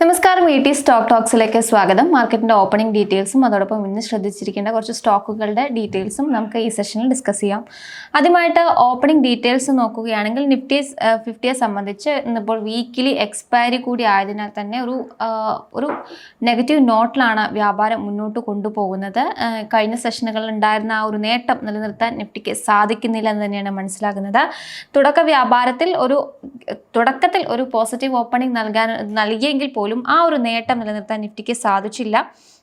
നമസ്കാരം E T stock ടോക്സിലേക്ക് സ്വാഗതം. മാർക്കറ്റിന്റെ ഓപ്പണിംഗ് ഡീറ്റെയിൽസും അതോടൊപ്പം ഇന്ന് ശ്രദ്ധിച്ചിരിക്കേണ്ട കുറച്ച് സ്റ്റോക്കുകളുടെ ഡീറ്റെയിൽസും നമുക്ക് ഈ സെഷനിൽ ഡിസ്കസ് ചെയ്യാം. ആദ്യമായിട്ട് ഓപ്പണിംഗ് ഡീറ്റെയിൽസ് നോക്കുകയാണെങ്കിൽ നിഫ്റ്റി ഫിഫ്റ്റിയെ സംബന്ധിച്ച് ഇന്നിപ്പോൾ വീക്കിലി എക്സ്പയറി കൂടി ആയതിനാൽ തന്നെ ഒരു ഒരു നെഗറ്റീവ് നോട്ടിലാണ് വ്യാപാരം മുന്നോട്ട് കൊണ്ടുപോകുന്നത്. കഴിഞ്ഞ സെഷനുകളിൽ ഉണ്ടായിരുന്ന ആ ഒരു നേട്ടം നിലനിർത്താൻ നിഫ്റ്റിക്ക് സാധിക്കുന്നില്ല എന്ന് തന്നെയാണ് മനസ്സിലാകുന്നത്. തുടക്ക വ്യാപാരത്തിൽ ഒരു തുടക്കത്തിൽ ഒരു പോസിറ്റീവ് ഓപ്പണിംഗ് നൽകാൻ നൽകിയെങ്കിൽ പോലും ആ ഒരു നേട്ടം നിലനിർത്താൻ നിഫ്റ്റിക്ക് സാധിച്ചില്ല.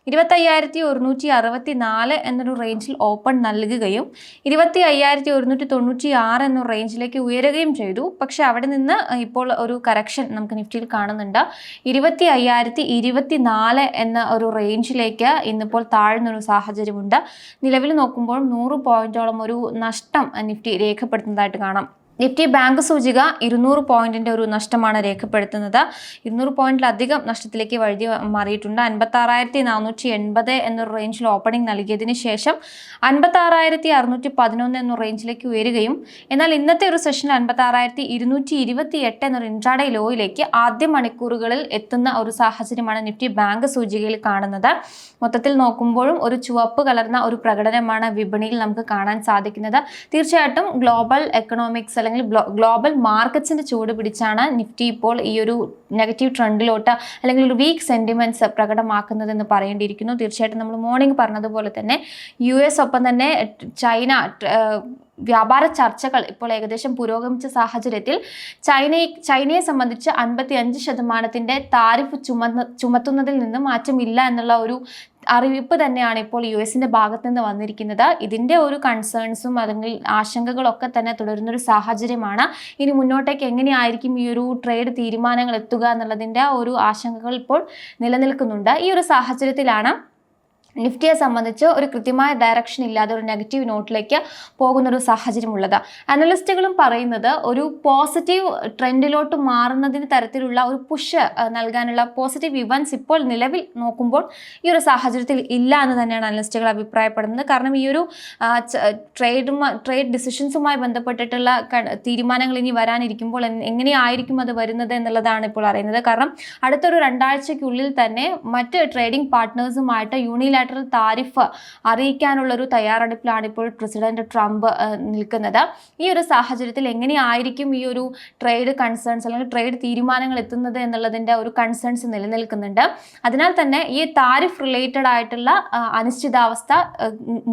ഇരുപത്തയ്യായിരത്തി ഒരുന്നൂറ്റി അറുപത്തി നാല് എന്നൊരു റേഞ്ചിൽ ഓപ്പൺ നൽകുകയും ഇരുപത്തി അയ്യായിരത്തി ഒരുന്നൂറ്റി തൊണ്ണൂറ്റി ആറ് എന്ന റേഞ്ചിലേക്ക് ഉയരുകയും ചെയ്തു. പക്ഷെ അവിടെ നിന്ന് ഇപ്പോൾ ഒരു കറക്ഷൻ നമുക്ക് നിഫ്റ്റിയിൽ കാണുന്നുണ്ട്. ഇരുപത്തി അയ്യായിരത്തി ഇരുപത്തി നാല് എന്ന ഒരു റേഞ്ചിലേക്ക് ഇന്നിപ്പോൾ താഴ്ന്നൊരു സാഹചര്യമുണ്ട്. നിലവിൽ നോക്കുമ്പോൾ നൂറ് പോയിന്റോളം ഒരു നഷ്ടം നിഫ്റ്റി രേഖപ്പെടുത്തുന്നതായിട്ട് കാണാം. നിഫ്റ്റി ബാങ്ക് സൂചിക ഇരുന്നൂറ് പോയിന്റിന്റെ ഒരു നഷ്ടമാണ് രേഖപ്പെടുത്തുന്നത്. ഇരുന്നൂറ് പോയിന്റിലധികം നഷ്ടത്തിലേക്ക് വഴുതി മാറിയിട്ടുണ്ട്. അൻപത്തി ആറായിരത്തി നാനൂറ്റി എൺപത് എന്നൊരു റേഞ്ചിൽ ഓപ്പണിംഗ് നൽകിയതിന് ശേഷം അൻപത്തി ആറായിരത്തി അറുന്നൂറ്റി പതിനൊന്ന് എന്ന റേഞ്ചിലേക്ക് ഉയരുകയും എന്നാൽ ഇന്നത്തെ ഒരു സെഷനിൽ അൻപത്തി ആറായിരത്തി ഇരുന്നൂറ്റി ഇരുപത്തി എട്ട് എന്നൊരു ഇൻട്രാഡേ ലോയിലേക്ക് ആദ്യ മണിക്കൂറുകളിൽ എത്തുന്ന ഒരു സാഹചര്യമാണ് നിഫ്റ്റി ബാങ്ക് സൂചികയിൽ കാണുന്നത്. മൊത്തത്തിൽ നോക്കുമ്പോഴും ഒരു ചുവപ്പ് കലർന്ന ഒരു പ്രകടനമാണ് വിപണിയിൽ നമുക്ക് കാണാൻ സാധിക്കുന്നത്. തീർച്ചയായിട്ടും ഗ്ലോബൽ എക്കണോമിക്സ് അല്ലെങ്കിൽ ഗ്ലോബൽ മാർക്കറ്റ്സിന്റെ ചൂട് പിടിച്ചാണ് നിഫ്റ്റി ഇപ്പോൾ ഈ ഒരു നെഗറ്റീവ് ട്രെൻഡിലോട്ട് അല്ലെങ്കിൽ ഒരു വീക്ക് സെന്റിമെന്റ്സ് പ്രകടമാക്കുന്നതെന്ന് പറയേണ്ടിയിരിക്കുന്നു. തീർച്ചയായിട്ടും നമ്മൾ മോർണിംഗ് പറഞ്ഞതുപോലെ തന്നെ യു എസ് ഒപ്പം തന്നെ ചൈന വ്യാപാര ചർച്ചകൾ ഇപ്പോൾ ഏകദേശം പുരോഗമിച്ച സാഹചര്യത്തിൽ ചൈനയെ ചൈനയെ സംബന്ധിച്ച് അൻപത്തി അഞ്ച് ശതമാനത്തിന്റെ താരിഫ് ചുമന്ന് ചുമത്തുന്നതിൽ നിന്ന് മാറ്റമില്ല എന്നുള്ള ഒരു അറിയിപ്പ് തന്നെയാണ് ഇപ്പോൾ യു എസിന്റെ ഭാഗത്ത് നിന്ന് വന്നിരിക്കുന്നത്. ഇതിന്റെ ഒരു കൺസേൺസും അല്ലെങ്കിൽ ആശങ്കകളൊക്കെ തന്നെ തുടരുന്ന തുടരുന്നൊരു സാഹചര്യമാണ്. ഇനി മുന്നോട്ടേക്ക് എങ്ങനെയായിരിക്കും ഈ ഒരു ട്രേഡ് തീരുമാനങ്ങൾ എത്തുക എന്നുള്ളതിന്റെ ഒരു ആശങ്കകൾ ഇപ്പോൾ നിലനിൽക്കുന്നുണ്ട്. ഈ ഒരു സാഹചര്യത്തിലാണ് നിഫ്റ്റിയെ സംബന്ധിച്ച് ഒരു കൃത്യമായ ഡയറക്ഷൻ ഇല്ലാതെ ഒരു നെഗറ്റീവ് നോട്ടിലേക്ക് പോകുന്ന ഒരു സാഹചര്യമുള്ളത്. അനലിസ്റ്റുകളും പറയുന്നത് ഒരു പോസിറ്റീവ് ട്രെൻഡിലോട്ട് മാറുന്നതിന് തരത്തിലുള്ള ഒരു പുഷ് നൽകാനുള്ള പോസിറ്റീവ് ഇവൻസ് ഇപ്പോൾ നിലവിൽ നോക്കുമ്പോൾ ഈ ഒരു സാഹചര്യത്തിൽ ഇല്ല എന്ന് തന്നെയാണ് അനലിസ്റ്റുകൾ അഭിപ്രായപ്പെടുന്നത്. കാരണം ഈ ഒരു ട്രേഡ് ട്രേഡ് ഡിസിഷൻസുമായി ബന്ധപ്പെട്ടിട്ടുള്ള തീരുമാനങ്ങൾ ഇനി വരാനിരിക്കുമ്പോൾ എങ്ങനെയായിരിക്കും അത് വരുന്നത് എന്നുള്ളതാണ് ഇപ്പോൾ അറിയുന്നത്. കാരണം അടുത്തൊരു രണ്ടാഴ്ചയ്ക്കുള്ളിൽ തന്നെ മറ്റ് ട്രേഡിംഗ് പാർട്ട്നേഴ്സുമായിട്ട് യൂണിലാറ്ററൽ താരിഫ് അറിയിക്കാനുള്ള ഒരു തയ്യാറെടുപ്പിലാണ് ഇപ്പോൾ പ്രസിഡന്റ് ട്രംപ് നിൽക്കുന്നത്. ഈ ഒരു സാഹചര്യത്തിൽ എങ്ങനെയായിരിക്കും ഈ ഒരു ട്രേഡ് കൺസേൺസ് അല്ലെങ്കിൽ ട്രേഡ് തീരുമാനങ്ങൾ എത്തുന്നത് എന്നുള്ളതിന്റെ ഒരു കൺസേൺസ് നിലനിൽക്കുന്നുണ്ട്. അതിനാൽ തന്നെ ഈ താരിഫ് റിലേറ്റഡ് ആയിട്ടുള്ള അനിശ്ചിതാവസ്ഥ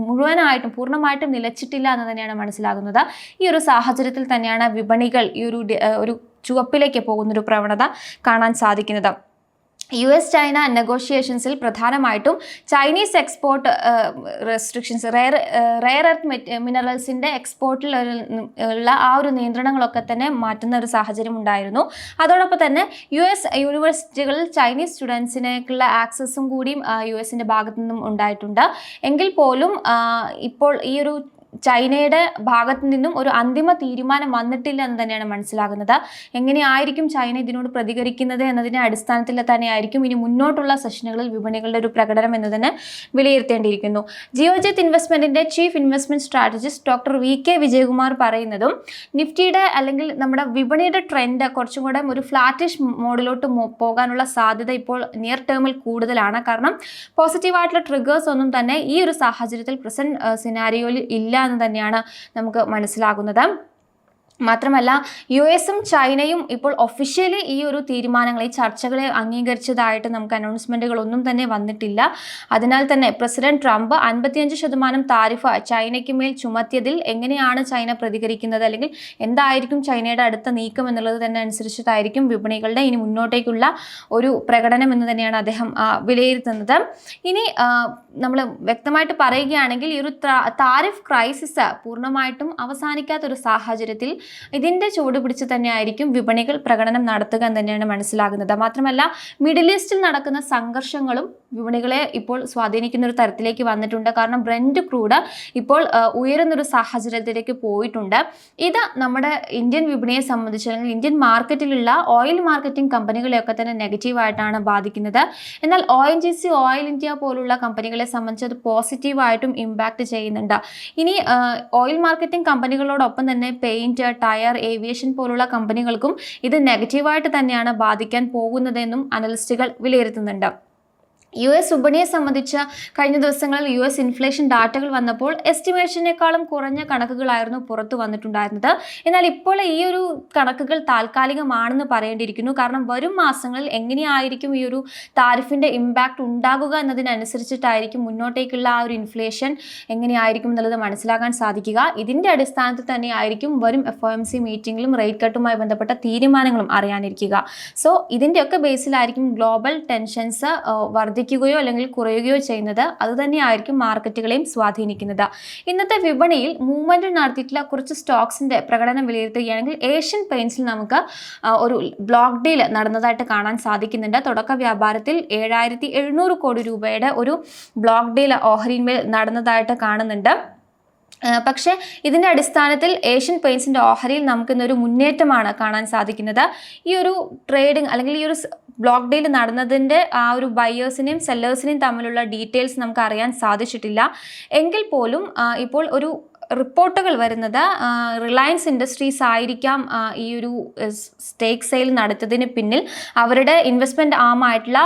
മുഴുവനായിട്ടും പൂർണമായിട്ടും നിലച്ചിട്ടില്ല എന്ന് തന്നെയാണ് മനസ്സിലാകുന്നത്. ഈ ഒരു സാഹചര്യത്തിൽ തന്നെയാണ് വിപണികൾ ഈ ഒരു ഒരു ചുവപ്പിലേക്ക് പോകുന്നൊരു പ്രവണത കാണാൻ സാധിക്കുന്നത്. യു എസ് ചൈന നെഗോഷിയേഷൻസിൽ പ്രധാനമായിട്ടും Chinese export restrictions rare rare earth മിനറൽസിന്റെ എക്സ്പോർട്ടിൽ ഉള്ള ആ ഒരു നിയന്ത്രണങ്ങളൊക്കെ തന്നെ മാറ്റുന്ന ഒരു സാഹചര്യം ഉണ്ടായിരുന്നു. അതോടൊപ്പം തന്നെ യു എസ് യൂണിവേഴ്സിറ്റികളിൽ ചൈനീസ് സ്റ്റുഡൻസിനേക്കുള്ള ആക്സസും കൂടിയും യു എസിന്റെ ഭാഗത്തു നിന്നും ഉണ്ടായിട്ടുണ്ട്. എങ്കിൽ പോലും ഇപ്പോൾ ഈ ഒരു ചൈനയുടെ ഭാഗത്തു നിന്നും ഒരു അന്തിമ തീരുമാനം വന്നിട്ടില്ല എന്ന് തന്നെയാണ് മനസ്സിലാകുന്നത്. എങ്ങനെയായിരിക്കും ചൈന ഇതിനോട് പ്രതികരിക്കുന്നത് എന്നതിന്റെ അടിസ്ഥാനത്തിൽ തന്നെയായിരിക്കും ഇനി മുന്നോട്ടുള്ള സെഷനുകളിൽ വിപണികളുടെ ഒരു പ്രകടനം എന്ന് തന്നെ വിലയിരുത്തേണ്ടിയിരിക്കുന്നു. Geojit ഇൻവെസ്റ്റ്മെന്റിന്റെ chief investment strategist doctor V K Vijayakumar പറയുന്നതും നിഫ്റ്റിയുടെ അല്ലെങ്കിൽ നമ്മുടെ വിപണിയുടെ ട്രെൻഡ് കുറച്ചും കൂടെ ഒരു ഫ്ലാറ്റിഷ് മോഡിലോട്ട് പോകാനുള്ള സാധ്യത ഇപ്പോൾ നിയർ ടേമിൽ കൂടുതലാണ്. കാരണം പോസിറ്റീവായിട്ടുള്ള ട്രിഗേഴ്സ് ഒന്നും തന്നെ ഈ ഒരു സാഹചര്യത്തിൽ പ്രസന്റ് സിനാരിയോയിൽ ഇല്ല എന്ന് തന്നെയാണ് നമുക്ക് മനസ്സിലാകുന്നത്. മാത്രമല്ല യു എസും ചൈനയും ഇപ്പോൾ ഒഫീഷ്യലി ഈ ഒരു തീരുമാനങ്ങൾ ഈ ചർച്ചകളെ അംഗീകരിച്ചതായിട്ട് നമുക്ക് അനൗൺസ്മെന്റുകളൊന്നും തന്നെ വന്നിട്ടില്ല. അതിനാൽ തന്നെ പ്രസിഡന്റ് ട്രംപ് അൻപത്തിയഞ്ച് ശതമാനം താരിഫ് ചൈനയ്ക്ക് മേൽ ചുമത്തിയതിൽ എങ്ങനെയാണ് ചൈന പ്രതികരിക്കുന്നത്? അല്ലെങ്കിൽ എന്തായിരിക്കും ചൈനയുടെ അടുത്ത നീക്കം എന്നുള്ളത് തന്നെ അനുസരിച്ചിട്ടായിരിക്കും വിപണികളുടെ ഇനി മുന്നോട്ടേക്കുള്ള ഒരു പ്രകടനം എന്ന് തന്നെയാണ് അദ്ദേഹം വിലയിരുത്തുന്നത്. ഇനി നമ്മൾ വ്യക്തമായിട്ട് പറയുകയാണെങ്കിൽ ഈ ഒരു താരിഫ് ക്രൈസിസ് പൂർണമായിട്ടും അവസാനിക്കാത്തൊരു സാഹചര്യത്തിൽ ഇതിന്റെ ചുവട് പിടിച്ച് തന്നെയായിരിക്കും വിപണികൾ പ്രകടനം നടത്തുക എന്ന് തന്നെയാണ് മനസ്സിലാകുന്നത്. മാത്രമല്ല മിഡിൽ ഈസ്റ്റിൽ നടക്കുന്ന സംഘർഷങ്ങളും വിപണികളെ ഇപ്പോൾ സ്വാധീനിക്കുന്ന ഒരു തരത്തിലേക്ക് വന്നിട്ടുണ്ട്. കാരണം ബ്രെൻഡ് ക്രൂഡ് ഇപ്പോൾ ഉയരുന്നൊരു സാഹചര്യത്തിലേക്ക് പോയിട്ടുണ്ട്. ഇത് നമ്മുടെ ഇന്ത്യൻ വിപണിയെ സംബന്ധിച്ച് അല്ലെങ്കിൽ ഇന്ത്യൻ മാർക്കറ്റിലുള്ള ഓയിൽ മാർക്കറ്റിംഗ് കമ്പനികളെയൊക്കെ തന്നെ നെഗറ്റീവായിട്ടാണ് ബാധിക്കുന്നത്. എന്നാൽ O N G C oil India പോലുള്ള കമ്പനികളെ സംബന്ധിച്ച് അത് പോസിറ്റീവായിട്ടും ഇമ്പാക്റ്റ് ചെയ്യുന്നുണ്ട്. ഇനി ഓയിൽ മാർക്കറ്റിംഗ് കമ്പനികളോടൊപ്പം തന്നെ പെയിന്റ് ടയർ ഏവിയേഷൻ പോലുള്ള കമ്പനികൾക്കും ഇത് നെഗറ്റീവായിട്ട് തന്നെയാണ് ബാധിക്കാൻ പോകുന്നതെന്നും അനലിസ്റ്റുകൾ വിലയിരുത്തുന്നുണ്ട്. യു എസ് വിപണിയെ സംബന്ധിച്ച് കഴിഞ്ഞ ദിവസങ്ങളിൽ യു എസ് ഇൻഫ്ലേഷൻ ഡാറ്റകൾ വന്നപ്പോൾ എസ്റ്റിമേഷനേക്കാളും കുറഞ്ഞ കണക്കുകളായിരുന്നു പുറത്തു വന്നിട്ടുണ്ടായിരുന്നത്. എന്നാൽ ഇപ്പോൾ ഈ ഒരു കണക്കുകൾ താൽക്കാലികമാണെന്ന് പറയേണ്ടിയിരിക്കുന്നു. കാരണം വരും മാസങ്ങളിൽ എങ്ങനെയായിരിക്കും ഈ ഒരു താരിഫിന്റെ ഇമ്പാക്റ്റ് ഉണ്ടാകുക എന്നതിനനുസരിച്ചിട്ടായിരിക്കും മുന്നോട്ടേക്കുള്ള ആ ഒരു ഇൻഫ്ലേഷൻ എങ്ങനെയായിരിക്കും എന്നുള്ളത് മനസ്സിലാക്കാൻ സാധിക്കുക. ഇതിന്റെ അടിസ്ഥാനത്തിൽ തന്നെ ആയിരിക്കും വരും എഫ് ഒ എം സി മീറ്റിംഗിലും റേറ്റ് കട്ടുമായി ബന്ധപ്പെട്ട തീരുമാനങ്ങളും അറിയാനിരിക്കുക. സോ ഇതിന്റെയൊക്കെ ബേസിലായിരിക്കും ഗ്ലോബൽ ടെൻഷൻസ് വർദ്ധിക്കുകയോ അല്ലെങ്കിൽ കുറയുകയോ ചെയ്യുന്നത് അതുതന്നെയായിരിക്കും മാർക്കറ്റുകളെയും സ്വാധീനിക്കുന്നത്. ഇന്നത്തെ വിപണിയിൽ മൂവ്മെന്റ് നടത്തിയിട്ടുള്ള കുറച്ച് സ്റ്റോക്സിന്റെ പ്രകടനം വിലയിരുത്തുകയാണെങ്കിൽ ഏഷ്യൻ പെയിൻസിൽ നമുക്ക് ഒരു ബ്ലോക്ക് ഡീൽ നടന്നതായിട്ട് കാണാൻ സാധിക്കുന്നുണ്ട്. തുടക്ക വ്യാപാരത്തിൽ ഏഴായിരത്തി കോടി രൂപയുടെ ഒരു ബ്ലോക്ക് ഡീൽ ഓഹരിന്മേൽ നടന്നതായിട്ട് കാണുന്നുണ്ട്. പക്ഷേ ഇതിന്റെ അടിസ്ഥാനത്തിൽ ഏഷ്യൻ പെയിൻസിന്റെ ഓഹരിയിൽ നമുക്കിന്നൊരു മുന്നേറ്റമാണ് കാണാൻ സാധിക്കുന്നത്. ഈ ഒരു ട്രേഡിംഗ് അല്ലെങ്കിൽ ഈ ഒരു ബ്ലോക്ക് ഡീൽ നടന്നതിന്റെ ആ ഒരു ബയേഴ്സിനെയും സെല്ലേഴ്സിനെയും തമ്മിലുള്ള ഡീറ്റെയിൽസ് നമുക്ക് അറിയാൻ സാധിച്ചിട്ടില്ല. എങ്കിൽ പോലും ഇപ്പോൾ ഒരു റിപ്പോർട്ടുകൾ വരുന്നത് റിലയൻസ് ഇൻഡസ്ട്രീസ് ആയിരിക്കാം ഈ ഒരു സ്റ്റേക്ക് സെയിൽ നടത്തിയതിന് പിന്നിൽ. അവരുടെ ഇൻവെസ്റ്റ്മെന്റ് ആമായിട്ടുള്ള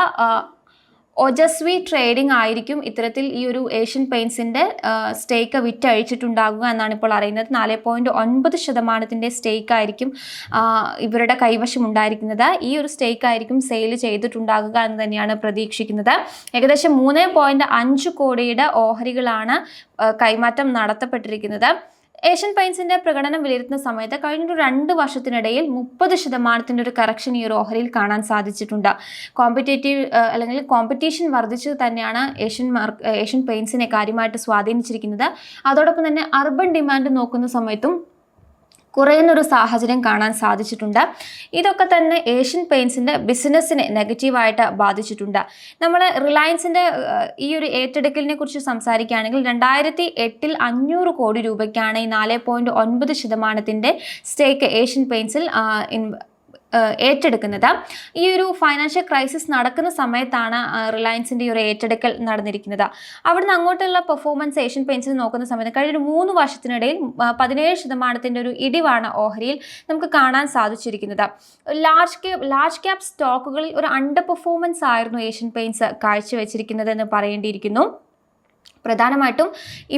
ഒജസ്വി ട്രേഡിംഗ് ആയിരിക്കും ഇത്തരത്തിൽ ഈ ഒരു ഏഷ്യൻ പെയിൻസിന്റെ സ്റ്റേക്ക് വിറ്റഴിച്ചിട്ടുണ്ടാകുക എന്നാണ് ഇപ്പോൾ അറിയുന്നത്. നാല് പോയിന്റ് ഒൻപത് ശതമാനത്തിന്റെ സ്റ്റേക്ക് ആയിരിക്കും ഇവരുടെ കൈവശം ഉണ്ടായിരിക്കുന്നത്. ഈ ഒരു സ്റ്റേക്ക് ആയിരിക്കും സെയിൽ ചെയ്തിട്ടുണ്ടാകുക എന്ന് തന്നെയാണ് പ്രതീക്ഷിക്കുന്നത്. ഏകദേശം മൂന്ന് പോയിന്റ് അഞ്ച് കോടിയുടെ ഓഹരികളാണ് കൈമാറ്റം നടത്തപ്പെട്ടിരിക്കുന്നത്. ഏഷ്യൻ പെയിൻസിന്റെ പ്രകടനം വിലയിരുത്തുന്ന സമയത്ത് കഴിഞ്ഞ രണ്ട് വർഷത്തിനിടയിൽ മുപ്പത് ശതമാനത്തിന്റെ ഒരു കറക്ഷൻ ഈ ഒരു ഓഹരിയിൽ കാണാൻ സാധിച്ചിട്ടുണ്ട്. കോമ്പറ്റേറ്റീവ് അല്ലെങ്കിൽ കോമ്പറ്റീഷൻ വർദ്ധിച്ചത് തന്നെയാണ് ഏഷ്യൻ മാർക്ക് ഏഷ്യൻ പെയിൻസിനെ കാര്യമായിട്ട് സ്വാധീനിച്ചിരിക്കുന്നത്. അതോടൊപ്പം തന്നെ അർബൻ ഡിമാൻഡ് നോക്കുന്ന സമയത്തും കുറയുന്നൊരു സാഹചര്യം കാണാൻ സാധിച്ചിട്ടുണ്ട്. ഇതൊക്കെ തന്നെ ഏഷ്യൻ പെയിൻസിന്റെ ബിസിനസ്സിനെ നെഗറ്റീവായിട്ട് ബാധിച്ചിട്ടുണ്ട്. നമ്മൾ റിലയൻസിന്റെ ഈ ഒരു ഏറ്റെടുക്കലിനെ കുറിച്ച് സംസാരിക്കുകയാണെങ്കിൽ രണ്ടായിരത്തി എട്ടിൽ അഞ്ഞൂറ് കോടി രൂപയ്ക്കാണ് ഈ നാല് പോയിന്റ് ഒൻപത് ശതമാനത്തിന്റെ സ്റ്റേക്ക് ഏഷ്യൻ പെയിൻസിൽ ഏറ്റെടുക്കുന്നത്. ഈ ഒരു ഫൈനാൻഷ്യൽ ക്രൈസിസ് നടക്കുന്ന സമയത്താണ് റിലയൻസിന്റെ ഈ ഒരു ഏറ്റെടുക്കൽ നടന്നിരിക്കുന്നത്. അവിടുന്ന് അങ്ങോട്ടുള്ള പെർഫോമൻസ് ഏഷ്യൻ പെയിൻസിൽ നോക്കുന്ന സമയത്ത് കഴിഞ്ഞ ഒരു മൂന്ന് വർഷത്തിനിടയിൽ പതിനേഴ് ശതമാനത്തിന്റെ ഒരു ഇടിവാണ് ഓഹരിയിൽ നമുക്ക് കാണാൻ സാധിച്ചിരിക്കുന്നത്. ലാർജ് ക്യാപ് ലാർജ് ക്യാപ് സ്റ്റോക്കുകളിൽ ഒരു അണ്ടർ പെർഫോമൻസ് ആയിരുന്നു ഏഷ്യൻ പെയിൻസ് കാഴ്ചവെച്ചിരിക്കുന്നത് എന്ന് പറയേണ്ടിയിരിക്കുന്നു. പ്രധാനമായിട്ടും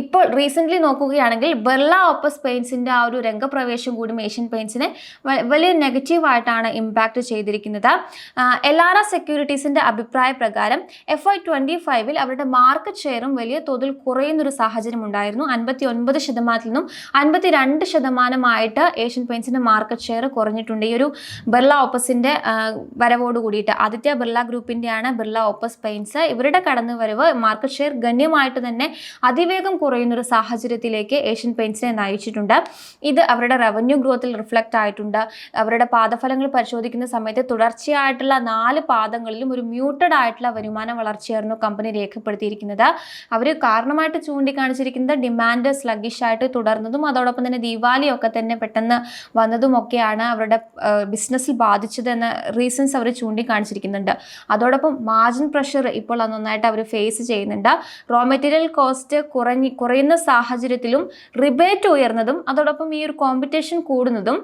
ഇപ്പോൾ റീസെന്റ്ലി നോക്കുകയാണെങ്കിൽ ബെർള ഓപ്പസ് പെയിൻസിന്റെ ആ ഒരു രംഗപ്രവേശം കൂടി ഏഷ്യൻ പെയിൻസിനെ വലിയ നെഗറ്റീവായിട്ടാണ് ഇമ്പാക്റ്റ് ചെയ്തിരിക്കുന്നത്. എൽ ആർ എസ് സെക്യൂരിറ്റീസിന്റെ അഭിപ്രായ പ്രകാരം എഫ് ഐ ട്വന്റി ഫൈവിൽ അവരുടെ മാർക്കറ്റ് ഷെയറും വലിയ തോതിൽ കുറയുന്നൊരു സാഹചര്യം ഉണ്ടായിരുന്നു. അൻപത്തി ഒൻപത് ശതമാനത്തിൽ നിന്നും അൻപത്തി രണ്ട് ശതമാനമായിട്ട് ഏഷ്യൻ പെയിൻസിന്റെ മാർക്കറ്റ് ഷെയർ കുറഞ്ഞിട്ടുണ്ട്. ഈ ഒരു ബിർള ഓപ്പസിന്റെ വരവോട് കൂടിയിട്ട് ആദിത്യ ബിർള ഗ്രൂപ്പിന്റെയാണ് ബിർള ഓപ്പസ് പെയിൻസ് ഇവരുടെ കടന്നുവരവ് മാർക്കറ്റ് ഷെയർ ഗണ്യമായിട്ട് തന്നെ അതിവേഗം കുറയുന്ന ഒരു സാഹചര്യത്തിലേക്ക് ഏഷ്യൻ പെയിൻസിനെ നയിച്ചിട്ടുണ്ട്. ഇത് അവരുടെ റവന്യൂ ഗ്രോത്തിൽ റിഫ്ലക്റ്റ് ആയിട്ടുണ്ട്. അവരുടെ പാദഫലങ്ങൾ പരിശോധിക്കുന്ന സമയത്ത് തുടർച്ചയായിട്ടുള്ള നാല് പാദങ്ങളിലും ഒരു മ്യൂട്ടഡ് ആയിട്ടുള്ള വരുമാന വളർച്ചയായിരുന്നു കമ്പനി രേഖപ്പെടുത്തിയിരിക്കുന്നത്. അവർ കാരണമായിട്ട് ചൂണ്ടിക്കാണിച്ചിരിക്കുന്നത് ഡിമാൻഡ് സ്ലഗിഷ് ആയിട്ട് തുടർന്നതും അതോടൊപ്പം തന്നെ ദീപാവലിയൊക്കെ തന്നെ പെട്ടെന്ന് വന്നതുമൊക്കെയാണ് അവരുടെ ബിസിനസ്സിൽ ബാധിച്ചതെന്ന റീസൺസ് അവർ ചൂണ്ടിക്കാണിച്ചിരിക്കുന്നുണ്ട്. അതോടൊപ്പം മാർജിൻ പ്രഷർ ഇപ്പോൾ നന്നായിട്ട് അവർ ഫേസ് ചെയ്യുന്നുണ്ട്. റോ മെറ്റീരിയൽ കോസ്റ്റ് കുറഞ്ഞ് കുറയുന്ന സാഹചര്യത്തിലും റിബേറ്റ് ഉയർന്നതും അതോടൊപ്പം ഈ ഒരു കോമ്പറ്റീഷൻ കൂടുന്നതും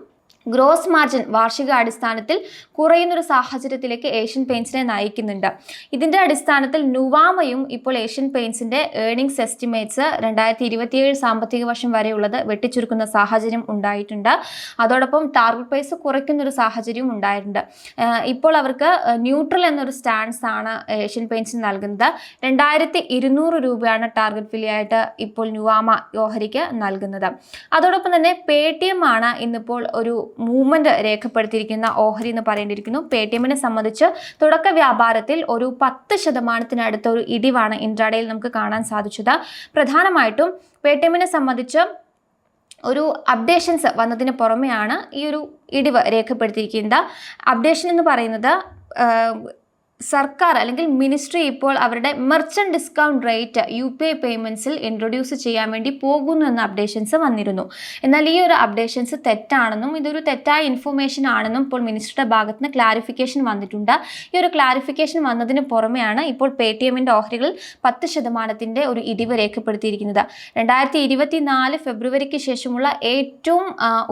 ഗ്രോസ് മാർജിൻ വാർഷിക അടിസ്ഥാനത്തിൽ കുറയുന്നൊരു സാഹചര്യത്തിലേക്ക് ഏഷ്യൻ പെയിൻസിനെ നയിക്കുന്നുണ്ട്. ഇതിന്റെ അടിസ്ഥാനത്തിൽ നുവാമയും ഇപ്പോൾ ഏഷ്യൻ പെയിൻസിന്റെ ഏർണിങ്സ് എസ്റ്റിമേറ്റ്സ് രണ്ടായിരത്തി ഇരുപത്തിയേഴ് സാമ്പത്തിക വർഷം വരെയുള്ളത് വെട്ടിച്ചുരുക്കുന്ന സാഹചര്യം ഉണ്ടായിട്ടുണ്ട്. അതോടൊപ്പം ടാർഗറ്റ് പ്രൈസ് കുറയ്ക്കുന്നൊരു സാഹചര്യവും ഉണ്ടായിട്ടുണ്ട്. ഇപ്പോൾ അവർക്ക് ന്യൂട്രൽ എന്നൊരു സ്റ്റാൻസ് ആണ് ഏഷ്യൻ പെയിൻസിന് നൽകുന്നത്. രണ്ടായിരത്തി ഇരുന്നൂറ് രൂപയാണ് ടാർഗറ്റ് വിലയായിട്ട് ഇപ്പോൾ നുവാമ ഓഹരിക്ക് നൽകുന്നത്. അതോടൊപ്പം തന്നെ പേ ആണ് ഇന്നിപ്പോൾ ഒരു മൂവ്മെന്റ് രേഖപ്പെടുത്തിയിരിക്കുന്ന ഓഹരി എന്ന് പറയേണ്ടിയിരിക്കുന്നു. പേ ടി എമ്മിനെ സംബന്ധിച്ച് തുടക്ക വ്യാപാരത്തിൽ ഒരു പത്ത് ശതമാനത്തിനടുത്ത ഒരു ഇടിവാണ് ഇൻട്രാഡേയിൽ നമുക്ക് കാണാൻ സാധിച്ചത്. പ്രധാനമായിട്ടും പേ ടി എമ്മിനെ സംബന്ധിച്ച് ഒരു അപ്ഡേഷൻസ് വന്നതിന് പുറമെയാണ് ഈ ഒരു ഇടിവ് രേഖപ്പെടുത്തിയിരിക്കുന്നത്. അപ്ഡേഷൻ എന്ന് പറയുന്നത് സർക്കാർ അല്ലെങ്കിൽ മിനിസ്ട്രി ഇപ്പോൾ അവരുടെ merchant discount rate U P I പേയ്മെന്റ്സിൽ introduce ചെയ്യാൻ വേണ്ടി പോകുന്നു എന്ന അപ്ഡേഷൻസ് വന്നിരുന്നു. എന്നാൽ ഈ ഒരു അപ്ഡേഷൻസ് തെറ്റാണെന്നും ഇതൊരു തെറ്റായ ഇൻഫർമേഷൻ ആണെന്നും ഇപ്പോൾ മിനിസ്റ്ററുടെ ഭാഗത്ത് നിന്ന് ക്ലാരിഫിക്കേഷൻ വന്നിട്ടുണ്ട്. ഈ ഒരു ക്ലാരിഫിക്കേഷൻ വന്നതിന് പുറമെയാണ് ഇപ്പോൾ പേ ടി എമ്മിന്റെ ഓഹരികൾ പത്ത് ശതമാനത്തിന്റെ ഒരു ഇടിവ് രേഖപ്പെടുത്തിയിരിക്കുന്നത്. രണ്ടായിരത്തി ഇരുപത്തി നാല് ഫെബ്രുവരിക്ക് ശേഷമുള്ള ഏറ്റവും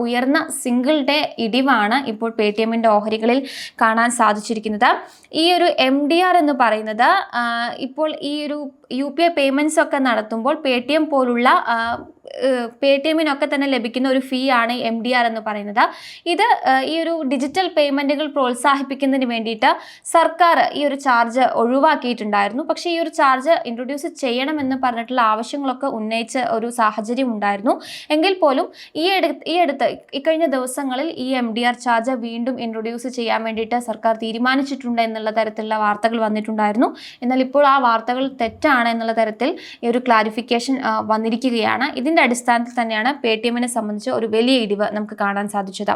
ഉയർന്ന സിംഗിൾ ഡേ ഇടിവാണ് ഇപ്പോൾ പേ ടി എമ്മിന്റെ ഓഹരികളിൽ കാണാൻ സാധിച്ചിരിക്കുന്നത്. ഈ ഒരു എം ഡി ആർ എന്ന് പറയുന്നത് ഇപ്പോൾ ഈ ഒരു യു പി ഐ പേയ്മെന്റ്സ് ഒക്കെ നടത്തുമ്പോൾ പേ ടി എം പോലുള്ള പേ ടി എമ്മിനൊക്കെ തന്നെ ലഭിക്കുന്ന ഒരു ഫീ ആണ് എം ഡി ആർ എന്ന് പറയുന്നത്. ഇത് ഈ ഒരു ഡിജിറ്റൽ പേയ്മെന്റുകൾ പ്രോത്സാഹിപ്പിക്കുന്നതിന് വേണ്ടിയിട്ട് സർക്കാർ ഈ ഒരു ചാർജ് ഒഴിവാക്കിയിട്ടുണ്ടായിരുന്നു. പക്ഷേ ഈ ഒരു ചാർജ് ഇൻട്രൊഡ്യൂസ് ചെയ്യണമെന്ന് പറഞ്ഞിട്ടുള്ള ആവശ്യങ്ങളൊക്കെ ഉന്നയിച്ച ഒരു സാഹചര്യം ഉണ്ടായിരുന്നു. എങ്കിൽ പോലും ഈ അടു ഈ അടുത്ത് ഇക്കഴിഞ്ഞ ദിവസങ്ങളിൽ ഈ എം ഡി ആർ ചാർജ് വീണ്ടും ഇൻട്രൊഡ്യൂസ് ചെയ്യാൻ വേണ്ടിയിട്ട് സർക്കാർ തീരുമാനിച്ചിട്ടുണ്ട് എന്നുള്ള തരത്തിലുള്ള വാർത്തകൾ വന്നിട്ടുണ്ടായിരുന്നു. എന്നാൽ ഇപ്പോൾ ആ വാർത്തകൾ തെറ്റാണ്. എന്നുള്ള തരത്തിൽ ഈ ഒരു ക്ലാരിഫിക്കേഷൻ വന്നിരിക്കുകയാണ്. ഇതിന്റെ അടിസ്ഥാനത്തിൽ തന്നെയാണ് പേ ടി എമ്മിനെ സംബന്ധിച്ച് ഒരു വലിയ ഇടിവ് നമുക്ക് കാണാൻ സാധിച്ചത്.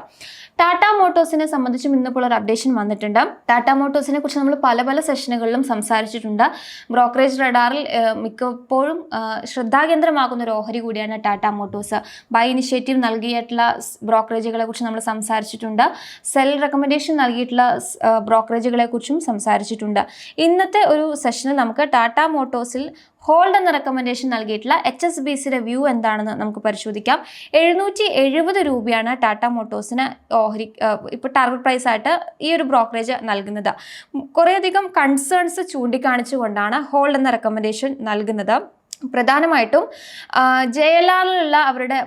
ടാറ്റ മോട്ടോഴ്സിനെ സംബന്ധിച്ചും ഇന്നിപ്പോൾ ഒരു അപ്ഡേഷൻ വന്നിട്ടുണ്ട്. ടാറ്റ മോട്ടോഴ്സിനെ കുറിച്ച് നമ്മൾ പല പല സെഷനുകളിലും സംസാരിച്ചിട്ടുണ്ട്. ബ്രോക്കറേജ് റഡാറിൽ മിക്കപ്പോഴും ശ്രദ്ധാകേന്ദ്രമാകുന്ന ഒരു ഓഹരി കൂടിയാണ് ടാറ്റ മോട്ടോഴ്സ് ബൈ ഇനിഷ്യേറ്റീവ് നൽകിയിട്ടുള്ള ബ്രോക്കറേജുകളെ കുറിച്ച് നമ്മൾ സംസാരിച്ചിട്ടുണ്ട്. സെൽ റെക്കമെൻഡേഷൻ നൽകിയിട്ടുള്ള ബ്രോക്കറേജുകളെ കുറിച്ചും സംസാരിച്ചിട്ടുണ്ട്. ഇന്നത്തെ ഒരു സെഷനിൽ നമുക്ക് ടാറ്റ മോട്ടോഴ്സിൽ ഹോൾഡ് എന്ന റെക്കമെൻഡേഷൻ നൽകിയിട്ടുള്ള എച്ച് എസ് ബി സിയുടെ വ്യൂ എന്താണെന്ന് നമുക്ക് പരിശോധിക്കാം. എഴുന്നൂറ്റി എഴുപത് രൂപയാണ് ടാറ്റ മോട്ടോഴ്സിന് ഓഹരി ഇപ്പോൾ ടാർഗറ്റ് പ്രൈസ് ആയിട്ട് ഈ ഒരു ബ്രോക്കറേജ് നൽകുന്നത്. കുറേയധികം കൺസേൺസ് ചൂണ്ടിക്കാണിച്ചുകൊണ്ടാണ് ഹോൾഡ് എന്ന റെക്കമെൻഡേഷൻ നൽകുന്നത്. പ്രധാനമായിട്ടും ജയലാലിലുള്ള അവരുടെ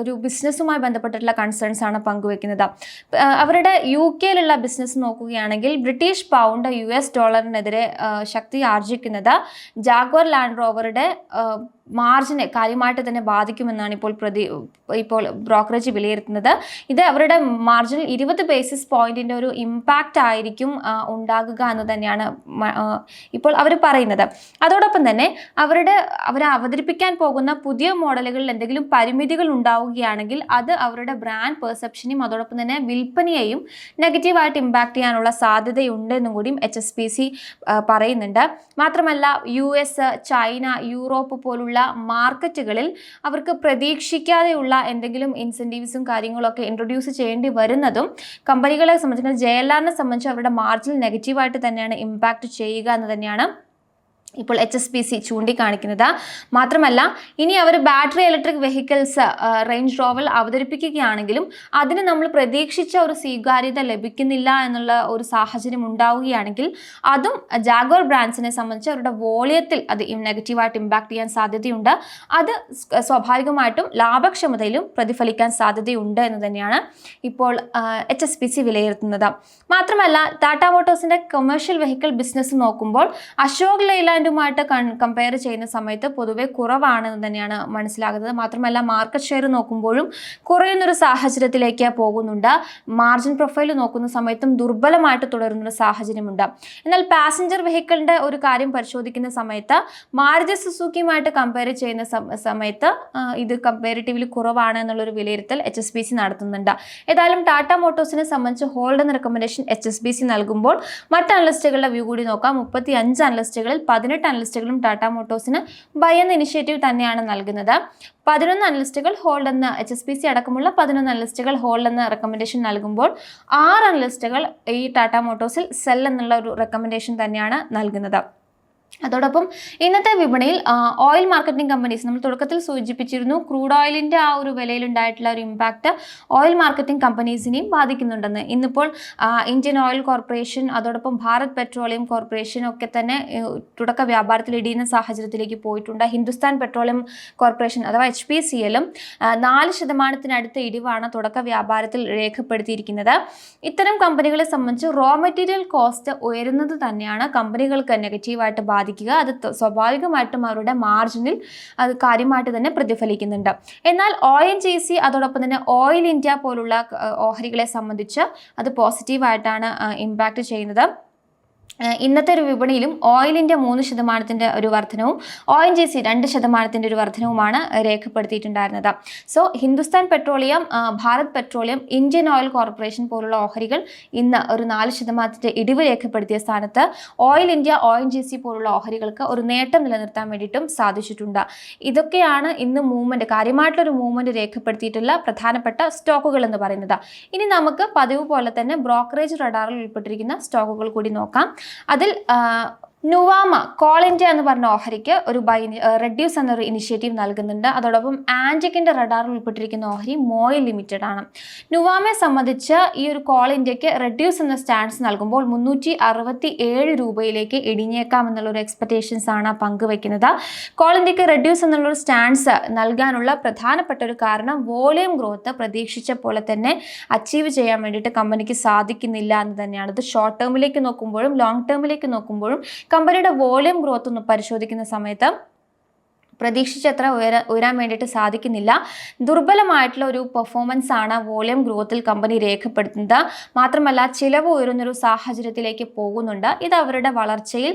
ഒരു ബിസിനസ്സുമായി ബന്ധപ്പെട്ടിട്ടുള്ള കൺസേൺസ് ആണ് പങ്കുവെക്കുന്നത്. അവരുടെ യു കെയിലുള്ള ബിസിനസ് നോക്കുകയാണെങ്കിൽ ബ്രിട്ടീഷ് പൗണ്ട് യു എസ് ഡോളറിനെതിരെ ശക്തി ആർജിക്കുന്നത് ജാഗ്വർ ലാൻഡ് റോവറുടെ മാർജിനെ കാര്യമായിട്ട് തന്നെ ബാധിക്കുമെന്നാണ് ഇപ്പോൾ പ്രതി ഇപ്പോൾ ബ്രോക്കറേജ് വിലയിരുത്തുന്നത്. ഇത് അവരുടെ മാർജിനിൽ ഇരുപത് ബേസിസ് പോയിന്റിന്റെ ഒരു ഇമ്പാക്റ്റ് ആയിരിക്കും ഉണ്ടാകുക എന്ന് തന്നെയാണ് ഇപ്പോൾ അവർ പറയുന്നത്. അതോടൊപ്പം തന്നെ അവരുടെ അവർ അവതരിപ്പിക്കാൻ പോകുന്ന പുതിയ മോഡലുകളിൽ എന്തെങ്കിലും പരിമിതികൾ ഉണ്ടാവുകയാണെങ്കിൽ അത് അവരുടെ ബ്രാൻഡ് പെർസെപ്ഷനെയും അതോടൊപ്പം തന്നെ വിൽപ്പനയെയും നെഗറ്റീവായിട്ട് ഇമ്പാക്ട് ചെയ്യാനുള്ള സാധ്യതയുണ്ടെന്നും കൂടിയും എച്ച് എസ് പി സി പറയുന്നുണ്ട്. മാത്രമല്ല യു എസ് ചൈന യൂറോപ്പ് പോലുള്ള മാർക്കറ്റുകളിൽ അവർക്ക് പ്രതീക്ഷിക്കാതെയുള്ള എന്തെങ്കിലും ഇൻസെന്റീവ്സും കാര്യങ്ങളൊക്കെ ഇൻട്രൊഡ്യൂസ് ചെയ്യേണ്ടി വരുന്നതും കമ്പനികളെ സംബന്ധിച്ച് ജെ എൽ ആറിനെ സംബന്ധിച്ച് അവരുടെ മാർജിൻ നെഗറ്റീവായിട്ട് തന്നെയാണ് ഇമ്പാക്റ്റ് ചെയ്യുക എന്ന് തന്നെയാണ് ഇപ്പോൾ എച്ച് എസ് പി സി ചൂണ്ടിക്കാണിക്കുന്നത്. മാത്രമല്ല ഇനി അവർ ബാറ്ററി ഇലക്ട്രിക് വെഹിക്കിൾസ് റേഞ്ച് റോവൽ അവതരിപ്പിക്കുകയാണെങ്കിലും അതിന് നമ്മൾ പ്രതീക്ഷിച്ച ഒരു സ്വീകാര്യത ലഭിക്കുന്നില്ല എന്നുള്ള ഒരു സാഹചര്യം ഉണ്ടാവുകയാണെങ്കിൽ അതും ജാഗോർ ബ്രാൻഡ്സിനെ സംബന്ധിച്ച് അവരുടെ വോളിയത്തിൽ അത് നെഗറ്റീവായിട്ട് ഇമ്പാക്ട് ചെയ്യാൻ സാധ്യതയുണ്ട്. അത് സ്വാഭാവികമായിട്ടും ലാഭക്ഷമതയിലും പ്രതിഫലിക്കാൻ സാധ്യതയുണ്ട് എന്ന് തന്നെയാണ് ഇപ്പോൾ എച്ച് എസ് പി സി വിലയിരുത്തുന്നത്. മാത്രമല്ല ടാറ്റ മോട്ടോഴ്സിന്റെ കൊമേഴ്ഷ്യൽ വെഹിക്കിൾ ബിസിനസ് നോക്കുമ്പോൾ അശോക് ലൈലാൻഡുമായിട്ട് കമ്പയർ ചെയ്യുന്ന സമയത്ത് പൊതുവെ കുറവാണെന്ന് തന്നെയാണ് മനസ്സിലാകുന്നത്. മാത്രമല്ല മാർക്കറ്റ് ഷെയർ നോക്കുമ്പോഴും കുറയുന്നൊരു സാഹചര്യത്തിലേക്ക് പോകുന്നുണ്ട്. മാർജിൻ പ്രൊഫൈൽ നോക്കുന്ന സമയത്തും ദുർബലമായിട്ട് തുടരുന്നൊരു സാഹചര്യമുണ്ട്. എന്നാൽ പാസഞ്ചർ വെഹിക്കിളിന്റെ ഒരു കാര്യം പരിശോധിക്കുന്ന സമയത്ത് മാരുതി സുസുക്കിയുമായിട്ട് കമ്പയർ ചെയ്യുന്ന സമയത്ത് ഇത് കമ്പാരിറ്റീവ്ലി കുറവാണ് എന്നുള്ളൊരു വിലയിരുത്തൽ എച്ച് എസ് ബി സി നടത്തുന്നുണ്ട്. ഏതായാലും ടാറ്റ മോട്ടോഴ്സിനെ സംബന്ധിച്ച് ഹോൾഡ് എന്ന recommendation H S B C നൽകുമ്പോൾ മറ്റ് അനലിസ്റ്റുകളുടെ വ്യൂ കൂടി നോക്കാം. മുപ്പത്തി അഞ്ച് അനലിസ്റ്റുകളിൽ പതിനെട്ട് അനലിസ്റ്റുകളും ടാറ്റ മോട്ടോഴ്സിന് ബൈ എന്ന ഇനിഷ്യേറ്റീവ് തന്നെയാണ് നൽകുന്നത്. പതിനൊന്ന് അനലിസ്റ്റുകൾ ഹോൾഡ് എന്ന എച്ച് എസ് പി സി അടക്കമുള്ള പതിനൊന്ന് അനലിസ്റ്റുകൾ ഹോൾഡ് എന്ന റെക്കമെൻഡേഷൻ നൽകുമ്പോൾ ആറ് അനലിസ്റ്റുകൾ ഈ ടാറ്റ മോട്ടോഴ്സിൽ സെൽ എന്നുള്ള ഒരു റെക്കമെൻഡേഷൻ തന്നെയാണ് നൽകുന്നത്. അതോടൊപ്പം ഇന്നത്തെ വിപണിയിൽ ഓയിൽ മാർക്കറ്റിംഗ് കമ്പനീസ് നമ്മൾ തുടക്കത്തിൽ സൂചിപ്പിച്ചിരുന്നു ക്രൂഡ് ഓയിലിന്റെ ആ ഒരു വിലയിൽ ഉണ്ടായിട്ടുള്ള ഒരു ഇമ്പാക്റ്റ് ഓയിൽ മാർക്കറ്റിംഗ് കമ്പനീസിനെയും ബാധിക്കുന്നുണ്ടെന്ന്. ഇന്നിപ്പോൾ ഇന്ത്യൻ ഓയിൽ കോർപ്പറേഷൻ അതോടൊപ്പം ഭാരത് പെട്രോളിയം കോർപ്പറേഷൻ ഒക്കെ തന്നെ തുടക്ക വ്യാപാരത്തിൽ ഇടിയുന്ന സാഹചര്യത്തിലേക്ക് പോയിട്ടുണ്ട്. ഹിന്ദുസ്ഥാൻ പെട്രോളിയം കോർപ്പറേഷൻ അഥവാ എച്ച് പി സി എല്ലും നാല് ശതമാനത്തിനടുത്ത ഇടിവാണ് തുടക്ക വ്യാപാരത്തിൽ രേഖപ്പെടുത്തിയിരിക്കുന്നത്. ഇത്തരം കമ്പനികളെ സംബന്ധിച്ച് റോ മെറ്റീരിയൽ കോസ്റ്റ് ഉയരുന്നത് തന്നെയാണ് കമ്പനികൾക്ക് നെഗറ്റീവായിട്ട് ബാധിക്കുക. അത് സ്വാഭാവികമായിട്ടും അവരുടെ മാർജിനിൽ അത് കാര്യമായിട്ട് തന്നെ പ്രതിഫലിക്കുന്നുണ്ട്. എന്നാൽ ഒ എൻ ജി സി അതോടൊപ്പം തന്നെ ഓയിൽ ഇന്ത്യ പോലുള്ള ഓഹരികളെ സംബന്ധിച്ച് അത് പോസിറ്റീവായിട്ടാണ് ഇമ്പാക്റ്റ് ചെയ്യുന്നത്. ഇന്നത്തെ ഒരു വിപണിയിലും ഓയിലിന്റെ മൂന്ന് ശതമാനത്തിന്റെ ഒരു വർധനവും ഒ എൻ ജി സി രണ്ട് ശതമാനത്തിന്റെ ഒരു വർധനവുമാണ് രേഖപ്പെടുത്തിയിട്ടുണ്ടായിരുന്നത്. So Hindustan petroleum Bharat petroleum Indian oil corporation പോലുള്ള ഓഹരികൾ ഇന്ന് ഒരു നാല് ശതമാനത്തിന്റെ ഇടിവ് രേഖപ്പെടുത്തിയ സ്ഥാനത്ത് oil India O N G C പോലുള്ള ഓഹരികൾക്ക് ഒരു നേട്ടം നിലനിർത്താൻ വേണ്ടിയിട്ടും സാധിച്ചിട്ടുണ്ട്. ഇതൊക്കെയാണ് ഇന്ന് മൂവ്മെന്റ് കാര്യമായിട്ടുള്ളൊരു മൂവ്മെന്റ് രേഖപ്പെടുത്തിയിട്ടുള്ള പ്രധാനപ്പെട്ട സ്റ്റോക്കുകൾ എന്ന് പറയുന്നത്. ഇനി നമുക്ക് പതിവ് പോലെ തന്നെ ബ്രോക്കറേജ് റഡാറിൽ ഉൾപ്പെട്ടിരിക്കുന്ന സ്റ്റോക്കുകൾ കൂടി നോക്കാം. അതിൽ നുവാമ കോൾ ഇന്ത്യ എന്ന് പറഞ്ഞ ഓഹരിക്ക് ഒരു ബൈ റെഡ്യൂസ് എന്നൊരു ഇനിഷ്യേറ്റീവ് നൽകുന്നുണ്ട്. അതോടൊപ്പം ആൻജിക്കിന്റെ റഡാറിൽ ഉൾപ്പെട്ടിരിക്കുന്ന ഓഹരി മോയിൽ ലിമിറ്റഡ് ആണ്. നുവാമയെ സംബന്ധിച്ച് ഈ ഒരു കോൾ ഇന്ത്യയ്ക്ക് റെഡ്യൂസ് എന്ന സ്റ്റാൻഡ്സ് നൽകുമ്പോൾ മുന്നൂറ്റി അറുപത്തി ഏഴ് രൂപയിലേക്ക് ഇടിഞ്ഞേക്കാം ഒരു എക്സ്പെക്റ്റേഷൻസ് ആണ് പങ്കുവയ്ക്കുന്നത് കോൾ ഇന്ത്യയ്ക്ക് റെഡ്യൂസ് എന്നുള്ളൊരു സ്റ്റാൻഡ്സ് നൽകാനുള്ള പ്രധാനപ്പെട്ട ഒരു കാരണം വോളിയം ഗ്രോത്ത് പ്രതീക്ഷിച്ച പോലെ തന്നെ അച്ചീവ് ചെയ്യാൻ വേണ്ടിയിട്ട് കമ്പനിക്ക് സാധിക്കുന്നില്ല എന്ന് തന്നെയാണ്. ഇത് ഷോർട്ട് ടേമിലേക്ക് നോക്കുമ്പോഴും ലോങ് ടേമിലേക്ക് നോക്കുമ്പോഴും കമ്പനിയുടെ വോളിയം ഗ്രോത്ത് ഒന്ന് പരിശോധിക്കുന്ന സമയത്ത് പ്രതീക്ഷിച്ചത്ര ഉയരാ ഉയരാൻ വേണ്ടിയിട്ട് സാധിക്കുന്നില്ല. ദുർബലമായിട്ടുള്ള ഒരു പെർഫോമൻസ് ആണ് വോളിയം ഗ്രോത്തിൽ കമ്പനി രേഖപ്പെടുത്തുന്നത്. മാത്രമല്ല ചിലവ് ഉയരുന്നൊരു സാഹചര്യത്തിലേക്ക് പോകുന്നുണ്ട്. ഇത് അവരുടെ വളർച്ചയിൽ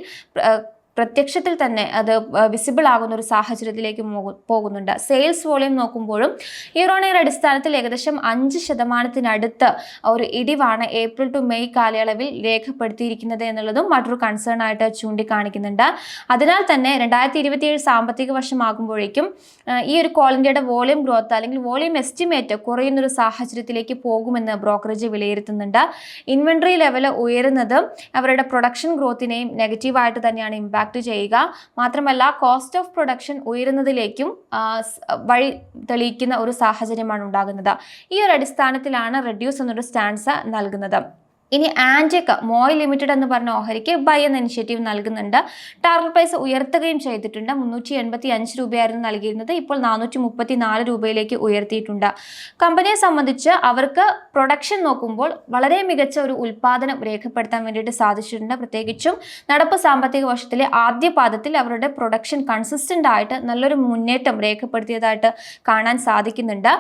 പ്രത്യക്ഷത്തിൽ തന്നെ അത് വിസിബിൾ ആകുന്ന ഒരു സാഹചര്യത്തിലേക്ക് പോകുന്നുണ്ട്. സെയിൽസ് വോളിയം നോക്കുമ്പോഴും ഇയറോണിയർ അടിസ്ഥാനത്തിൽ ഏകദേശം അഞ്ച് ശതമാനത്തിനടുത്ത് ഒരു ഇടിവാണ് ഏപ്രിൽ ടു മെയ് കാലയളവിൽ രേഖപ്പെടുത്തിയിരിക്കുന്നത് എന്നുള്ളതും മറ്റൊരു കൺസേൺ ആയിട്ട് ചൂണ്ടിക്കാണിക്കുന്നുണ്ട്. അതിനാൽ തന്നെ രണ്ടായിരത്തി ഇരുപത്തിയേഴ് സാമ്പത്തിക വർഷമാകുമ്പോഴേക്കും ഈ ഒരു കോൾ ഇന്ത്യയുടെ വോളിയം ഗ്രോത്ത് അല്ലെങ്കിൽ വോളിയം എസ്റ്റിമേറ്റ് കുറയുന്നൊരു സാഹചര്യത്തിലേക്ക് പോകുമെന്ന് ബ്രോക്കറേജ് വിലയിരുത്തുന്നുണ്ട്. ഇൻവെൻട്രി ലെവൽ ഉയരുന്നത് അവരുടെ പ്രൊഡക്ഷൻ ഗ്രോത്തിനെയും നെഗറ്റീവായിട്ട് തന്നെയാണ് ഇമ്പാക്ട് ചെയ്യുക. മാത്രമല്ല കോസ്റ്റ് ഓഫ് പ്രൊഡക്ഷൻ ഉയരുന്നതിലേക്കും വഴി തെളിയിക്കുന്ന ഒരു സാഹചര്യമാണ് ഉണ്ടാകുന്നത്. ഈ ഒരു അടിസ്ഥാനത്തിലാണ് റെഡ്യൂസ് എന്നൊരു സ്റ്റാൻസ് നൽകുന്നത്. ഇനി ആന്റെക് മോയ് ലിമിറ്റഡ് എന്ന് പറഞ്ഞ ഓഹരിക്ക് ബൈ എന്ന ഇനിഷ്യേറ്റീവ് നൽകുന്നുണ്ട്. ടാർഗറ്റ് പ്രൈസ് ഉയർത്തുകയും ചെയ്തിട്ടുണ്ട്. മുന്നൂറ്റി എൺപത്തി അഞ്ച് രൂപയായിരുന്നു നൽകിയിരുന്നത്. ഇപ്പോൾ നാനൂറ്റി മുപ്പത്തി നാല് രൂപയിലേക്ക് ഉയർത്തിയിട്ടുണ്ട്. കമ്പനിയെ സംബന്ധിച്ച് അവർക്ക് പ്രൊഡക്ഷൻ നോക്കുമ്പോൾ വളരെ മികച്ച ഒരു ഉൽപ്പാദനം രേഖപ്പെടുത്താൻ വേണ്ടിയിട്ട് സാധിച്ചിട്ടുണ്ട്. പ്രത്യേകിച്ചും നടപ്പ് സാമ്പത്തിക വർഷത്തിലെ ആദ്യ പാദത്തിൽ അവരുടെ പ്രൊഡക്ഷൻ കൺസിസ്റ്റന്റ് ആയിട്ട് നല്ലൊരു മുന്നേറ്റം രേഖപ്പെടുത്തിയതായിട്ട് കാണാൻ സാധിക്കുന്നുണ്ട്.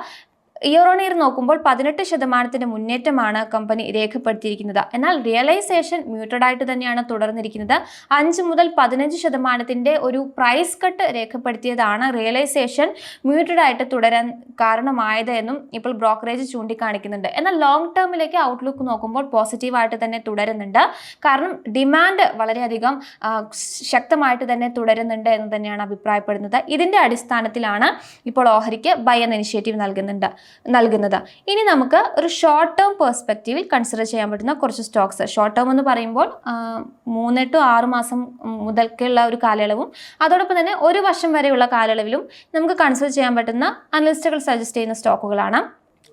ഇയർ ഓൺ ഇയർ നോക്കുമ്പോൾ പതിനെട്ട് ശതമാനത്തിന്റെ മുന്നേറ്റമാണ് കമ്പനി രേഖപ്പെടുത്തിയിരിക്കുന്നത്. എന്നാൽ റിയലൈസേഷൻ മ്യൂട്ടഡ് ആയിട്ട് തന്നെയാണ് തുടർന്നിരിക്കുന്നത്. അഞ്ച് മുതൽ പതിനഞ്ച് ശതമാനത്തിന്റെ ഒരു പ്രൈസ് കട്ട് രേഖപ്പെടുത്തിയതാണ് റിയലൈസേഷൻ മ്യൂട്ടഡ് ആയിട്ട് തുടരാൻ കാരണമായത് എന്നും ഇപ്പോൾ ബ്രോക്കറേജ് ചൂണ്ടിക്കാണിക്കുന്നുണ്ട്. എന്നാൽ ലോങ് ടേമിലേക്ക് ഔട്ട്ലുക്ക് നോക്കുമ്പോൾ പോസിറ്റീവായിട്ട് തന്നെ തുടരുന്നുണ്ട്. കാരണം ഡിമാൻഡ് വളരെയധികം ശക്തമായിട്ട് തന്നെ തുടരുന്നുണ്ട് എന്ന് തന്നെയാണ് അഭിപ്രായപ്പെടുന്നത്. ഇതിന്റെ അടിസ്ഥാനത്തിലാണ് ഇപ്പോൾ ഓഹരിക്ക് ബൈ എന്ന ഇനിഷ്യേറ്റീവ് നൽകുന്നുണ്ട്. നൽകുന്നത്. ഇനി നമുക്ക് ഒരു ഷോർട്ട് ടേം പെർസ്പെക്റ്റീവിൽ കൺസിഡർ ചെയ്യാൻ പറ്റുന്ന കുറച്ച് സ്റ്റോക്സ് ഷോർട്ട് ടേം എന്ന് പറയുമ്പോൾ മൂന്ന് ടു ആറ് മാസം മുതൽക്കുള്ള ഒരു കാലയളവും അതോടൊപ്പം തന്നെ ഒരു വർഷം വരെയുള്ള കാലയളവിലും നമുക്ക് കൺസിഡർ ചെയ്യാൻ പറ്റുന്ന അനലിസ്റ്റുകൾ സജസ്റ്റ് ചെയ്യുന്ന സ്റ്റോക്കുകളാണ്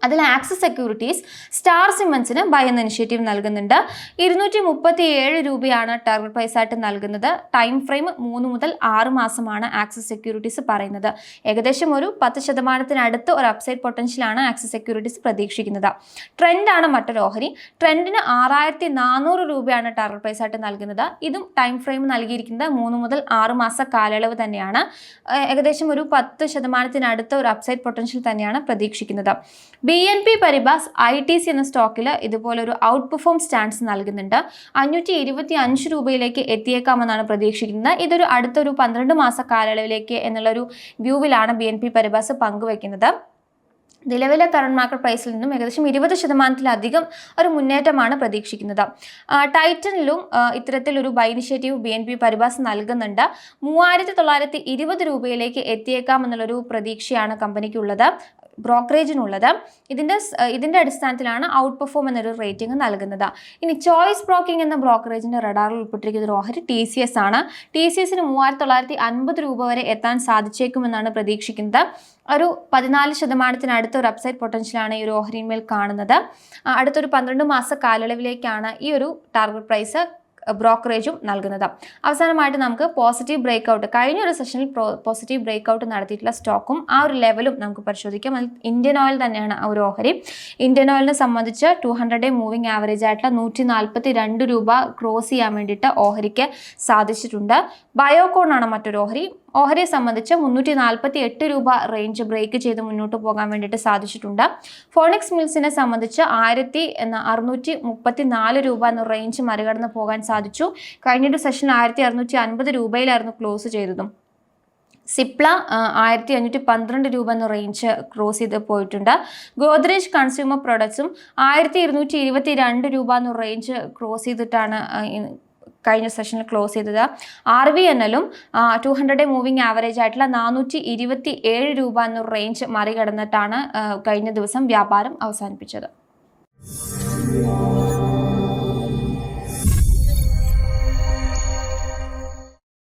അതിൽ ആക്സിസ് സെക്യൂരിറ്റീസ് സ്റ്റാർ സിമൻസിന് ബൈ എന്ന ഇനിഷ്യേറ്റീവ് നൽകുന്നുണ്ട്. ഇരുന്നൂറ്റി മുപ്പത്തി ഏഴ് രൂപയാണ് ടാർഗറ്റ് പ്രൈസ് ആയിട്ട് നൽകുന്നത്. ടൈം ഫ്രെയിം മൂന്ന് മുതൽ ആറ് മാസമാണ് ആക്സിസ് സെക്യൂരിറ്റീസ് പറയുന്നത്. ഏകദേശം ഒരു പത്ത് ശതമാനത്തിനടുത്ത് ഒരു അപ്സൈഡ് പൊട്ടൻഷ്യലാണ് ആക്സിസ് സെക്യൂരിറ്റീസ് പ്രതീക്ഷിക്കുന്നത്. ട്രെൻഡാണ് മറ്റൊരു ഓഹരി. ട്രെൻഡിന് ആറായിരത്തി നാനൂറ് രൂപയാണ് ടാർഗറ്റ് പ്രൈസ് ആയിട്ട് നൽകുന്നത്. ഇതും ടൈം ഫ്രെയിം നൽകിയിരിക്കുന്നത് മൂന്ന് മുതൽ ആറ് മാസ കാലയളവ് തന്നെയാണ്. ഏകദേശം ഒരു പത്ത് ശതമാനത്തിനടുത്ത് ഒരു അപ്സൈഡ് പൊട്ടൻഷ്യൽ തന്നെയാണ് പ്രതീക്ഷിക്കുന്നത്. B N P Paribas I T C എന്ന സ്റ്റോക്കിൽ ഇതുപോലെ ഒരു ഔട്ട് പെർഫോം സ്റ്റാൻഡ്സ് നൽകുന്നുണ്ട്. അഞ്ഞൂറ്റി ഇരുപത്തി അഞ്ച് രൂപയിലേക്ക് എത്തിയേക്കാമെന്നാണ് പ്രതീക്ഷിക്കുന്നത്. ഇതൊരു അടുത്തൊരു പന്ത്രണ്ട് മാസ കാലയളവിലേക്ക് എന്നുള്ളൊരു വ്യൂവിലാണ് ബി എൻ പി പരിബാസ് പങ്കുവെക്കുന്നത്. നിലവിലെ കറണ്ട് മാർക്കറ്റ് പ്രൈസിൽ നിന്നും ഏകദേശം ഇരുപത് ശതമാനത്തിലധികം ഒരു മുന്നേറ്റമാണ് പ്രതീക്ഷിക്കുന്നത്. ടൈറ്റനിലും ഇത്തരത്തിലൊരു buy initiative B N P Paribas നൽകുന്നുണ്ട്. മൂവായിരത്തി തൊള്ളായിരത്തി ഇരുപത് രൂപയിലേക്ക് എത്തിയേക്കാം എന്നുള്ളൊരു പ്രതീക്ഷയാണ് കമ്പനിക്കുള്ളത്. ബ്രോക്കറേജിനുള്ളത്. ഇതിന്റെ ഇതിന്റെ അടിസ്ഥാനത്തിലാണ് ഔട്ട് പെർഫോം എന്നൊരു റേറ്റിംഗ് നൽകുന്നത്. ഇനി ചോയ്സ് ബ്രോക്കിംഗ് എന്ന ബ്രോക്കറേജിന്റെ റഡാറിൽ ഉൾപ്പെട്ടിരിക്കുന്ന ഒരു ഓഹരി ടി സി എസ് ആണ്. ടി സി എസിന് മൂവായിരത്തി തൊള്ളായിരത്തി അൻപത് രൂപ വരെ എത്താൻ സാധിച്ചേക്കുമെന്നാണ് പ്രതീക്ഷിക്കുന്നത്. ഒരു പതിനാല് ശതമാനത്തിനടുത്ത ഒരു അപ്സൈഡ് പൊട്ടൻഷ്യലാണ് ഈ ഒരു ഓഹരിന്മേൽ കാണുന്നത്. അടുത്തൊരു പന്ത്രണ്ട് മാസ കാലയളവിലേക്കാണ് ഈ ഒരു ടാർഗറ്റ് പ്രൈസ് ബ്രോക്കറേജും നൽകുന്നത്. അവസാനമായിട്ട് നമുക്ക് പോസിറ്റീവ് ബ്രേക്ക് ഔട്ട് കഴിഞ്ഞ ഒരു സെഷനിൽ പോസിറ്റീവ് ബ്രേക്ക് ഔട്ട് നടത്തിയിട്ടുള്ള സ്റ്റോക്കും ആ ഒരു ലെവലും നമുക്ക് പരിശോധിക്കാം. അതിൽ ഇന്ത്യൻ ഓയിൽ തന്നെയാണ് ആ ഒരു ഓഹരി. ഇന്ത്യൻ ഓയിലിനെ സംബന്ധിച്ച് two hundred day moving average ആയിട്ടുള്ള നൂറ്റി നാൽപ്പത്തി രണ്ട് രൂപ ക്രോസ് ചെയ്യാൻ വേണ്ടിയിട്ട് ഓഹരിക്ക് സാധിച്ചിട്ടുണ്ട്. ബയോകോൺ ആണ് മറ്റൊരു ഓഹരി. ഓഹരിയെ സംബന്ധിച്ച് മുന്നൂറ്റി നാൽപ്പത്തി എട്ട് രൂപ റേഞ്ച് ബ്രേക്ക് ചെയ്ത് മുന്നോട്ട് പോകാൻ വേണ്ടിയിട്ട് സാധിച്ചിട്ടുണ്ട്. ഫോണിക്സ് മിൽസിനെ സംബന്ധിച്ച് ആയിരത്തി അറുന്നൂറ്റി മുപ്പത്തി നാല് രൂപ എന്ന റേഞ്ച് മറികടന്ന് പോകാൻ സാധിച്ചു. കഴിഞ്ഞൊരു സെഷൻ ആയിരത്തി അറുന്നൂറ്റി അൻപത് രൂപയിലായിരുന്നു ക്ലോസ് ചെയ്തതും. സിപ്ല ആയിരത്തി അഞ്ഞൂറ്റി പന്ത്രണ്ട് രൂപ എന്ന റേഞ്ച് ക്രോസ് ചെയ്ത് പോയിട്ടുണ്ട്. ഗോദ്രേജ് കൺസ്യൂമർ പ്രൊഡക്ട്സും ആയിരത്തി ഇരുന്നൂറ്റി ഇരുപത്തി രണ്ട് രൂപ എന്ന റേഞ്ച് ക്രോസ് ചെയ്തിട്ടാണ് കഴിഞ്ഞ സെഷനിൽ ക്ലോസ് ചെയ്തത്. ആർ വി എല്ലും ടു ഹൺഡ്രഡ് മൂവിങ് ആവറേജ് ആയിട്ടുള്ള നാനൂറ്റി ഇരുപത്തി ഏഴ് രൂപ എന്ന റേഞ്ച് മറികടന്നിട്ടാണ് കഴിഞ്ഞ ദിവസം വ്യാപാരം അവസാനിപ്പിച്ചത്.